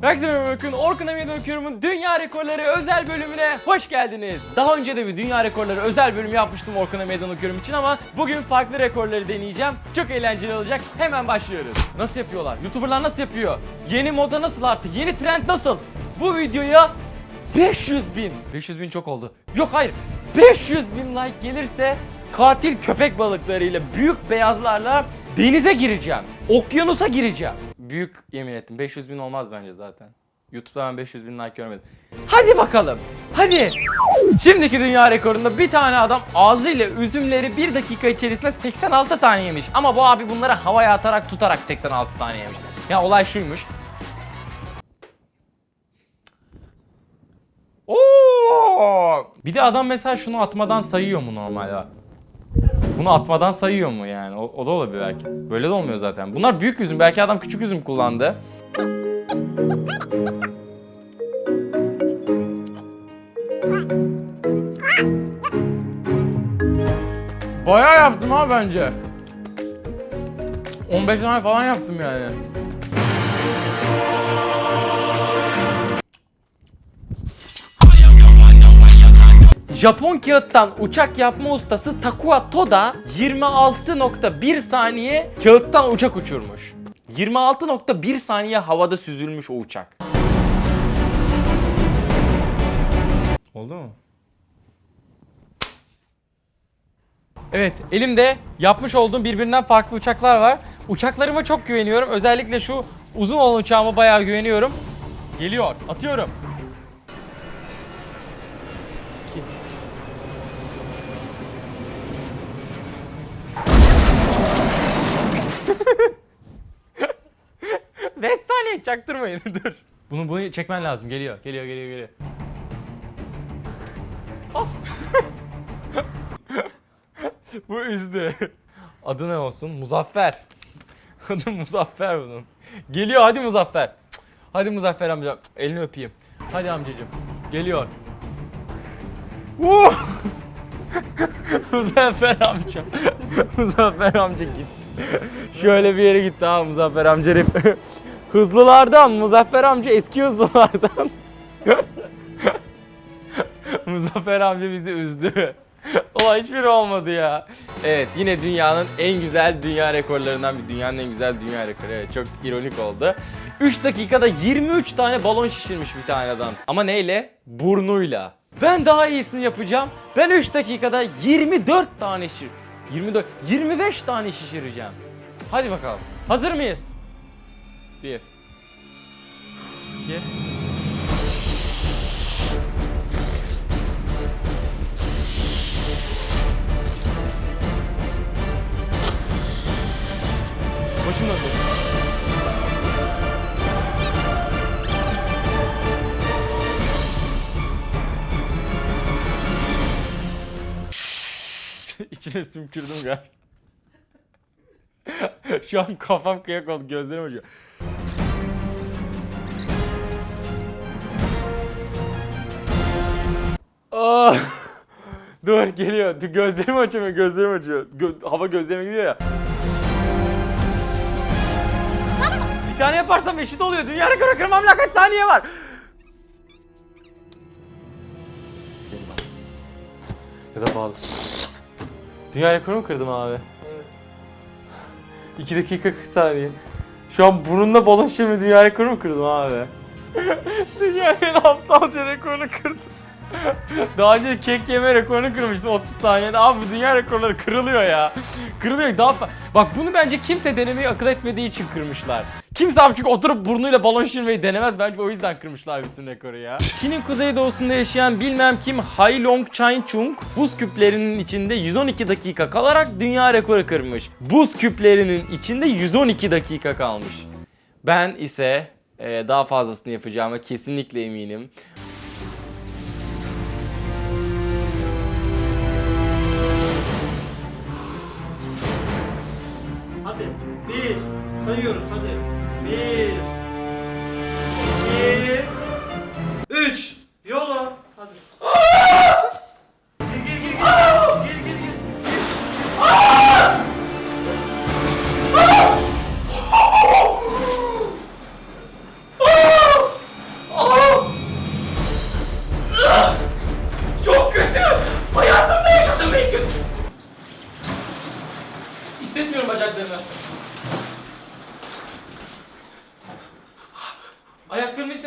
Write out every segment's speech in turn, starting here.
Herkese merhaba bakın Orkun Meydan Okuyorum'un Dünya Rekorları özel bölümüne hoş geldiniz. Daha önce de bir Dünya Rekorları özel bölüm yapmıştım Orkun Meydan Okuyorum için ama bugün farklı rekorları deneyeceğim. Çok eğlenceli olacak. Hemen başlıyoruz. Nasıl yapıyorlar? YouTuber'lar nasıl yapıyor? Yeni moda nasıl artık? Yeni trend nasıl? Bu videoya 500 bin. 500 bin çok oldu. Yok hayır. 500 bin like gelirse katil köpek balıklarıyla büyük beyazlarla denize gireceğim. Okyanusa gireceğim. Büyük yemin ettim. 500 bin olmaz bence zaten. YouTube'da ben 500 bin like görmedim. Hadi bakalım. Hadi. Şimdiki dünya rekorunda bir tane adam ağzıyla üzümleri bir dakika içerisinde 86 tane yemiş. Ama bu abi bunları havaya atarak tutarak 86 tane yemiş. Ya olay şuymuş. Bir de adam mesela şunu atmadan sayıyor mu normalde? Bunu atmadan sayıyor mu yani? O, o da olabilir belki. Böyle de olmuyor zaten. Bunlar büyük üzüm. Belki adam küçük üzüm kullandı. Bayağı yaptım ha bence. 15 tane falan yaptım yani. Japon kağıttan uçak yapma ustası Takua Toda 26.1 saniye kağıttan uçak uçurmuş. 26.1 saniye havada süzülmüş o uçak. Oldu mu? Evet, elimde yapmış olduğum birbirinden farklı uçaklar var. Uçaklarıma çok güveniyorum. Özellikle şu uzun olan uçağıma bayağı güveniyorum. Geliyor, atıyorum. 5 saniye çaktırmayın dur. Bunu bunu çekmen lazım. Geliyor. Geliyor geliyor geliyor. Of. Bu üzdü. Adı ne olsun? Muzaffer. Adı Muzaffer bunun. Geliyor hadi Muzaffer. Cık, Hadi Muzaffer amca. Cık, Elini öpeyim. Hadi amcacığım. Geliyor. Uh! Muzaffer amca. Muzaffer amca git. Şöyle bir yere gitti ha Muzaffer amca. Hızlılardan Muzaffer amca eski hızlılardan. Muzaffer amca bizi üzdü. Olay hiçbiri olmadı ya. Evet yine dünyanın en güzel dünya rekorlarından bir dünyanın en güzel dünya rekoru. Evet çok ironik oldu. 3 dakikada 23 tane balon şişirmiş bir tane adam. Ama neyle? Burnuyla. Ben daha iyisini yapacağım. Ben 3 dakikada 24 tane şişir. 24, 25 tane şişireceğim. Hadi bakalım. Hazır mıyız? 1 2 Başım döndü. İçine sümkürdüm galiba. Şu an kafam kıyak oldu, gözlerim acıyor. Ah! Dur geliyor. Gözlerim açamıyor, gözlerim açıyor. Gö- hava gözlerime gidiyor ya. Bir tane yaparsam eşit oluyor. Dünya rekoru kırmam la kaç saniye var? Ya da bağlı. Dünya rekoru mu kırdım abi? Evet. 2 dakika 40 saniye. Şu an burnunda balon şişirme dünya rekoru mu kırdım abi? Dünyanın en aptalca rekorunu kırdım. Daha önce kek yeme rekorunu kırmıştım 30 saniyede. Abi bu dünya rekorları kırılıyor ya. Kırılıyor daha Bak bunu bence kimse denemeyi akıl etmediği için kırmışlar. Kimse abi çünkü oturup burnuyla balon şişirmeyi denemez. Bence o yüzden kırmışlar bütün rekoru ya. Çin'in kuzeydoğusunda yaşayan bilmem kim Hailong Chainchung buz küplerinin içinde 112 dakika kalarak dünya rekoru kırmış. Buz küplerinin içinde 112 dakika kalmış. Ben ise e, daha fazlasını yapacağıma kesinlikle eminim. Hadi. Bir. Sayıyoruz hadi. Bir. İki. Üç. Yola. Hadi. Gir gir gir. Gir gir gir. gir. Çok kötü. Hayatımda yaşadığım en kötü. Hissetmiyorum bacaklarımı.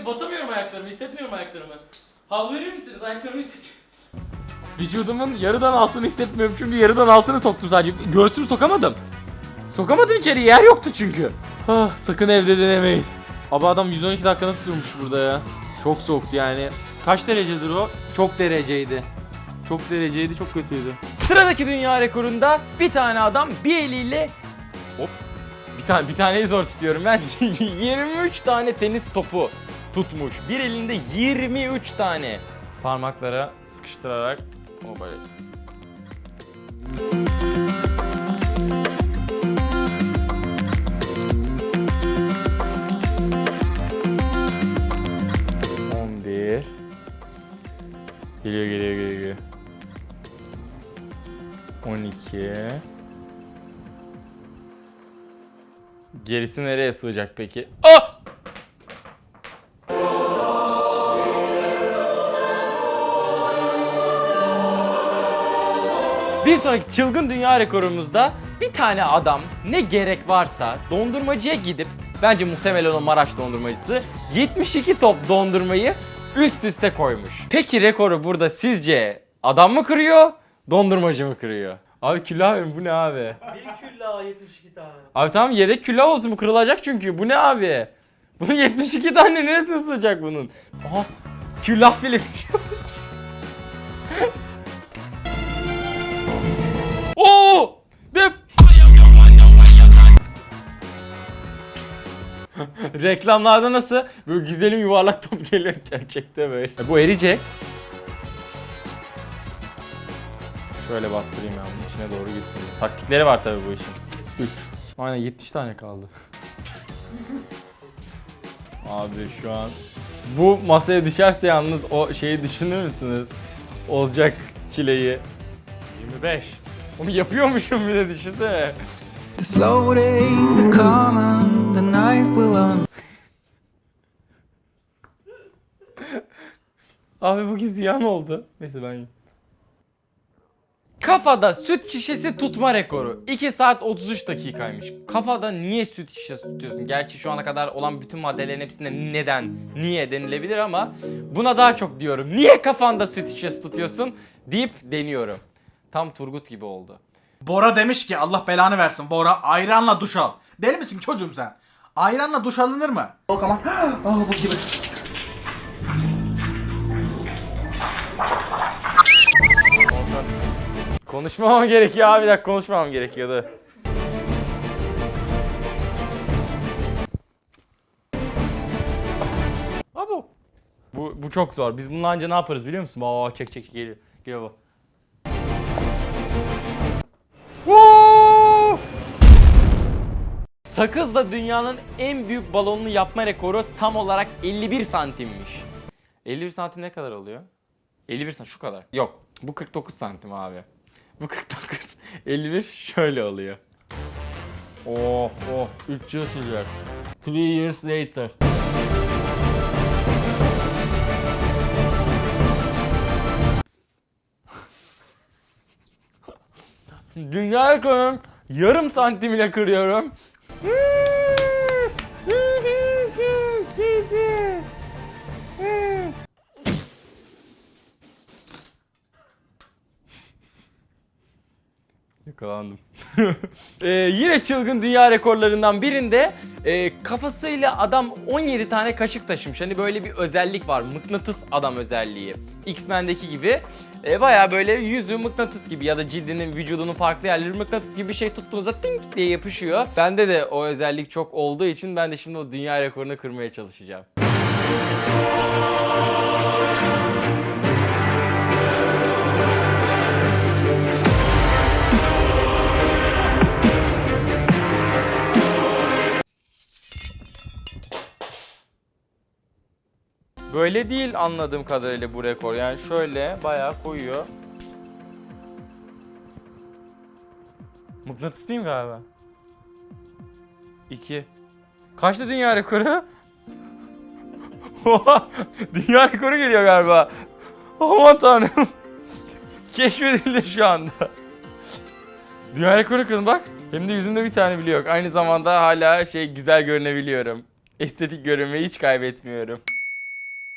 İste basamıyorum ayaklarımı. hissetmiyorum ayaklarımı. Havlu verir misiniz? Ayaklarımı hisset. Vücudumun yarıdan altını hissetmiyorum çünkü yarıdan altını soktum sadece. Göğsümü sokamadım. Sokamadım içeri yer yoktu çünkü. Ah, sakın evde denemeyin. Abi adam 112 dakika nasıl durmuş burada ya? Çok soğuktu yani. Kaç derecedir o? Çok dereceydi. Çok dereceydi, çok kötüydü. Sıradaki dünya rekorunda bir tane adam bir eliyle hop bir tane bir taneyi zor tutuyorum ben. 23 tane tenis topu tutmuş. Bir elinde 23 tane. Parmaklara sıkıştırarak o böyle. On bir. Geliyor geliyor geliyor geliyor. 12. Gerisi nereye sığacak peki? Ah! Bir sonraki çılgın dünya rekorumuzda bir tane adam ne gerek varsa dondurmacıya gidip bence muhtemelen o Maraş dondurmacısı 72 top dondurmayı üst üste koymuş. Peki rekoru burada sizce adam mı kırıyor, dondurmacı mı kırıyor? Abi külah verin bu ne abi? Bir külla 72 tane. Abi tamam yedek külah olsun bu kırılacak çünkü. Bu ne abi? Bunun 72 tane neresine sığacak bunun? Aha külah film. Reklamlarda nasıl böyle güzelim yuvarlak top geliyor gerçekte böyle. E, Bu eriyecek. Şöyle bastırayım ben bunun içine doğru gitsin. Taktikleri var tabii bu işin. 3. Aynen 70 tane kaldı. Abi şu an bu masaya düşerse yalnız o şeyi düşünür müsünüz? Olacak çileyi. 25. Onu yapıyormuşum bir de düşünsene. The slow day come and the night will un- Abi bugün ziyan oldu. Neyse ben yiyeyim. Kafada süt şişesi tutma rekoru 2 saat 33 dakikaymış. Kafada niye süt şişesi tutuyorsun? Gerçi şu ana kadar olan bütün maddelerin hepsinde neden, niye denilebilir ama buna daha çok diyorum. Niye kafanda süt şişesi tutuyorsun deyip deniyorum. Tam Turgut gibi oldu. Bora demiş ki Allah belanı versin Bora ayranla duş al. Deli misin çocuğum sen? Ayranla duş alınır mı? Yok ama ah bu gibi. Konuşmamam gerekiyor abi bir dakika konuşmamam gerekiyordu. Abo. Bu, bu çok zor. Biz bununla anca ne yaparız biliyor musun? Aa çek çek çek, geliyor. Geliyor bu. Woo! Sakızla dünyanın en büyük balonunu yapma rekoru tam olarak 51 santimmiş. 51 santim ne kadar oluyor? 51 santim şu kadar. Yok bu 49 santim abi. Bu 49. 51 şöyle oluyor. Oh oh 3 yıl sürecek. 3 years later. Dünya rekorunun yarım santim ile kırıyorum. Yakalandım. Ee, yine çılgın dünya rekorlarından birinde e, kafasıyla adam 17 tane kaşık taşımış. Hani böyle bir özellik var. Mıknatıs adam özelliği. X-Men'deki gibi. E, Baya böyle yüzü mıknatıs gibi ya da cildinin, vücudunun farklı yerleri mıknatıs gibi bir şey tuttuğunuzda tink diye yapışıyor. Bende de o özellik çok olduğu için ben de şimdi o dünya rekorunu kırmaya çalışacağım. Böyle değil anladığım kadarıyla bu rekor. Yani şöyle bayağı koyuyor. Mıknatıs değil mi galiba? 2. Kaçtı dünya rekoru? Dünya rekoru geliyor galiba. Aman tanrım. Keşfedildi şu anda. Dünya rekoru kırın bak. Hem de yüzümde bir tane bile yok. Aynı zamanda hala şey güzel görünebiliyorum. Estetik görünmeyi hiç kaybetmiyorum.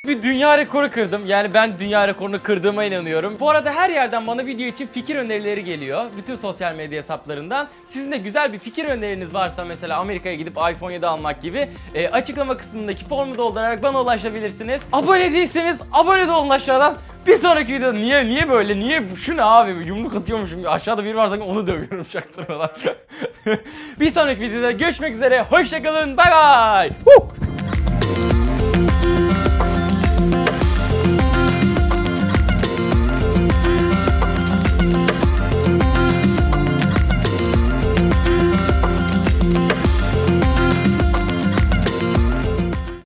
Bir dünya rekoru kırdım. Yani ben dünya rekorunu kırdığıma inanıyorum. Bu arada her yerden bana video için fikir önerileri geliyor. Bütün sosyal medya hesaplarından. Sizin de güzel bir fikir öneriniz varsa mesela Amerika'ya gidip iPhone 7 almak gibi e, açıklama kısmındaki formu doldurarak bana ulaşabilirsiniz. Abone değilseniz abone de olun aşağıdan. Bir sonraki videoda niye niye böyle niye şu ne abi yumruk atıyormuşum aşağıda biri var sanki onu dövüyorum çaktırmadan. bir sonraki videoda görüşmek üzere hoşçakalın bay bay.